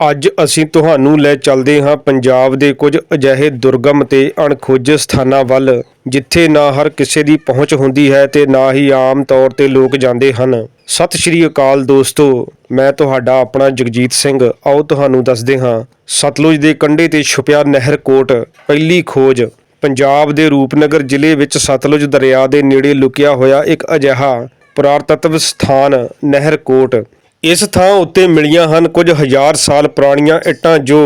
ਅੱਜ ਅਸੀਂ ਤੁਹਾਨੂੰ ਲੈ ਚੱਲਦੇ ਹਾਂ ਪੰਜਾਬ ਦੇ ਕੁਝ ਅਜਿਹੇ ਦੁਰਗਮ ਤੇ ਅਣਖੋਜੇ ਸਥਾਨਾਂ ਵੱਲ, ਜਿੱਥੇ ਨਾ ਹਰ ਕਿਸੇ ਦੀ ਪਹੁੰਚ ਹੁੰਦੀ ਹੈ ਤੇ ਨਾ ਹੀ ਆਮ ਤੌਰ ਤੇ ਲੋਕ ਜਾਂਦੇ ਹਨ। ਸਤਿ ਸ਼੍ਰੀ ਅਕਾਲ ਦੋਸਤੋ, ਮੈਂ ਤੁਹਾਡਾ ਆਪਣਾ ਜਗਜੀਤ ਸਿੰਘ। ਆਓ ਤੁਹਾਨੂੰ ਦੱਸਦੇ ਹਾਂ, ਸਤਲੁਜ ਦੇ ਕੰਢੇ ਤੇ ਛੁਪਿਆ ਨਹਿਰ ਕੋਟ, ਪਹਿਲੀ ਖੋਜ। ਪੰਜਾਬ ਦੇ ਰੂਪਨਗਰ ਜ਼ਿਲ੍ਹੇ ਵਿੱਚ ਸਤਲੁਜ ਦਰਿਆ ਦੇ ਨੇੜੇ ਲੁਕਿਆ ਹੋਇਆ ਇੱਕ ਅਜਿਹਾ ਪੁਰਾਤਤਵ ਸਥਾਨ, ਨਹਿਰ ਕੋਟ। ਇਸ ਥਾਂ ਉੱਤੇ ਮਿਲੀਆਂ ਹਨ ਕੁਝ ਹਜ਼ਾਰ ਸਾਲ ਪੁਰਾਣੀਆਂ ਇੱਟਾਂ ਜੋ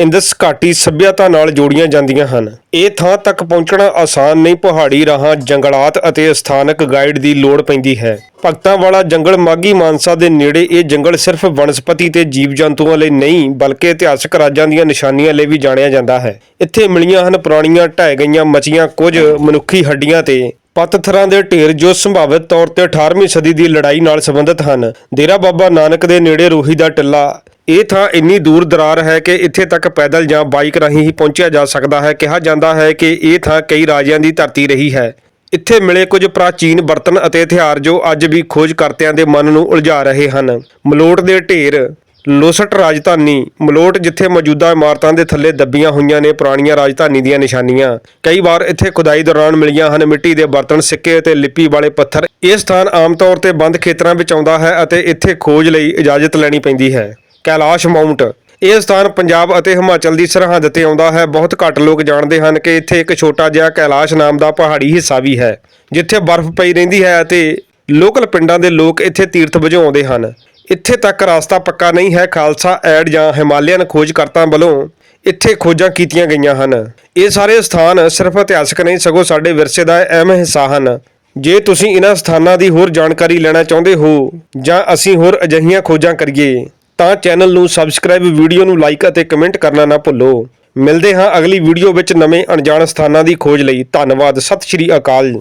ਇੰਦਸ ਘਾਟੀ ਸਭਿਅਤਾ ਨਾਲ ਜੋੜੀਆਂ ਜਾਂਦੀਆਂ ਹਨ। ਇਹ ਥਾਂ ਤੱਕ ਪਹੁੰਚਣਾ ਆਸਾਨ ਨਹੀਂ, ਪਹਾੜੀ ਰਾਹਾਂ, ਜੰਗਲਾਤ ਅਤੇ ਸਥਾਨਕ ਗਾਈਡ ਦੀ ਲੋੜ ਪੈਂਦੀ ਹੈ। ਭਗਤਾਂ ਵਾਲਾ ਜੰਗਲ ਮਾਗੀ ਮਾਨਸਾ ਦੇ ਨੇੜੇ ਇਹ ਜੰਗਲ ਸਿਰਫ ਵਨਸਪਤੀ ਤੇ ਜੀਵ ਜੰਤੂਆਂ ਲਈ ਨਹੀਂ, ਬਲਕਿ ਇਤਿਹਾਸਕ ਰਾਜਾਂ ਦੀਆਂ ਨਿਸ਼ਾਨੀਆਂ ਲਈ ਵੀ ਜਾਣਿਆ ਜਾਂਦਾ ਹੈ। ਇੱਥੇ ਮਿਲੀਆਂ ਹਨ ਪੁਰਾਣੀਆਂ ਢਹਿ ਗਈਆਂ ਮਚੀਆਂ ਕੁਝ ਮਨੁੱਖੀ ਹੱਡੀਆਂ ਤੇ ਪੱਥਰਾਂ ਦੇ ਢੇਰ ਜੋ ਸੰਭਾਵਿਤ ਤੌਰ ਤੇ 18ਵੀਂ ਸਦੀ ਦੀ ਲੜਾਈ ਨਾਲ ਸੰਬੰਧਿਤ ਹਨ। ਡੇਰਾ ਬਾਬਾ ਨਾਨਕ ਦੇ ਨੇੜੇ ਰੋਹੀ ਦਾ ਟਿੱਲਾ। ਇਹ ਥਾਂ ਇੰਨੀ ਦੂਰ ਦਰਾਰ ਹੈ ਕਿ ਇੱਥੇ ਤੱਕ ਪੈਦਲ ਜਾਂ ਬਾਈਕ ਰਾਹੀਂ ਹੀ ਪਹੁੰਚਿਆ ਜਾ ਸਕਦਾ ਹੈ। ਕਿਹਾ ਜਾਂਦਾ ਹੈ ਕਿ ਇਹ ਥਾਂ ਕਈ ਰਾਜਿਆਂ ਦੀ ਧਰਤੀ ਰਹੀ ਹੈ। ਇੱਥੇ ਮਿਲੇ ਕੁਝ ਪ੍ਰਾਚੀਨ ਬਰਤਨ ਅਤੇ ਹਥਿਆਰ ਜੋ ਅੱਜ ਵੀ ਖੋਜ ਕਰਤਿਆਂ ਦੇ ਮਨ ਨੂੰ ਉਲਝਾ ਰਹੇ ਹਨ। ਮਲੋਟ ਦੇ ਢੇਰ ਲੋਸਟ ਰਾਜਧਾਨੀ ਮਲੋਟ, ਜਿੱਥੇ ਮੌਜੂਦਾ ਇਮਾਰਤਾਂ ਦੇ ਥੱਲੇ ਦੱਬੀਆਂ ਹੋਈਆਂ ਨੇ ਪੁਰਾਣੀਆਂ ਰਾਜਧਾਨੀ ਦੀਆਂ ਨਿਸ਼ਾਨੀਆਂ। ਕਈ ਵਾਰ ਇੱਥੇ ਖੁਦਾਈ ਦੌਰਾਨ ਮਿਲੀਆਂ ਹਨ ਮਿੱਟੀ ਦੇ ਬਰਤਨ, ਸਿੱਕੇ ਅਤੇ ਲਿਪੀ ਵਾਲੇ ਪੱਥਰ। ਇਹ ਸਥਾਨ ਆਮ ਤੌਰ ਤੇ ਬੰਦ ਖੇਤਰਾਂ ਵਿੱਚ ਆਉਂਦਾ ਹੈ ਅਤੇ ਇੱਥੇ ਖੋਜ ਲਈ ਇਜਾਜ਼ਤ ਲੈਣੀ ਪੈਂਦੀ ਹੈ। ਕੈਲਾਸ਼ ਮਾਊਂਟ। ਇਹ ਸਥਾਨ ਪੰਜਾਬ ਅਤੇ ਹਿਮਾਚਲ ਦੀ ਸਰਹੱਦ ਤੇ ਆਉਂਦਾ ਹੈ। ਬਹੁਤ ਘੱਟ ਲੋਕ ਜਾਣਦੇ ਹਨ ਕਿ ਇੱਥੇ ਇੱਕ ਛੋਟਾ ਜਿਹਾ ਕੈਲਾਸ਼ ਨਾਮ ਦਾ ਪਹਾੜੀ ਹਿੱਸਾ ਵੀ ਹੈ, ਜਿੱਥੇ ਬਰਫ਼ ਪਈ ਰਹਿੰਦੀ ਹੈ ਅਤੇ ਲੋਕਲ ਪਿੰਡਾਂ ਦੇ ਲੋਕ ਇੱਥੇ ਤੀਰਥ ਵਜਾਉਂਦੇ ਹਨ। ਇੱਥੇ ਤੱਕ ਰਸਤਾ ਪੱਕਾ ਨਹੀਂ ਹੈ ਖਾਲਸਾ ਐਡ ਜਾਂ ਹਿਮਾਲਿਅਨ ਖੋਜਕਰਤਾ ਵੱਲੋਂ ਇੱਥੇ ਖੋਜਾਂ ਕੀਤੀਆਂ ਗਈਆਂ ਹਨ। ਇਹ ਸਾਰੇ ਸਥਾਨ ਸਿਰਫ ਇਤਿਹਾਸਕ ਨਹੀਂ, ਸਗੋਂ ਸਾਡੇ ਵਿਰਸੇ ਦਾ ਅਹਿਮ ਹਿੱਸਾ ਹਨ। ਜੇ ਤੁਸੀਂ ਇਹਨਾਂ ਸਥਾਨਾਂ ਦੀ ਹੋਰ ਜਾਣਕਾਰੀ ਲੈਣਾ ਚਾਹੁੰਦੇ ਹੋ ਜਾਂ ਅਸੀਂ ਹੋਰ ਅਜਿਹੀਆਂ ਖੋਜਾਂ ਕਰੀਏ, ਤਾਂ ਚੈਨਲ ਨੂੰ ਸਬਸਕ੍ਰਾਈਬ, ਵੀਡੀਓ ਨੂੰ ਲਾਈਕ ਅਤੇ ਕਮੈਂਟ ਕਰਨਾ ਨਾ ਭੁੱਲੋ। ਮਿਲਦੇ ਹਾਂ ਅਗਲੀ ਵੀਡੀਓ ਵਿੱਚ ਨਵੇਂ ਅਣਜਾਣ ਸਥਾਨਾਂ ਦੀ ਖੋਜ ਲਈ। ਧੰਨਵਾਦ। ਸਤਿ ਸ਼੍ਰੀ ਅਕਾਲ।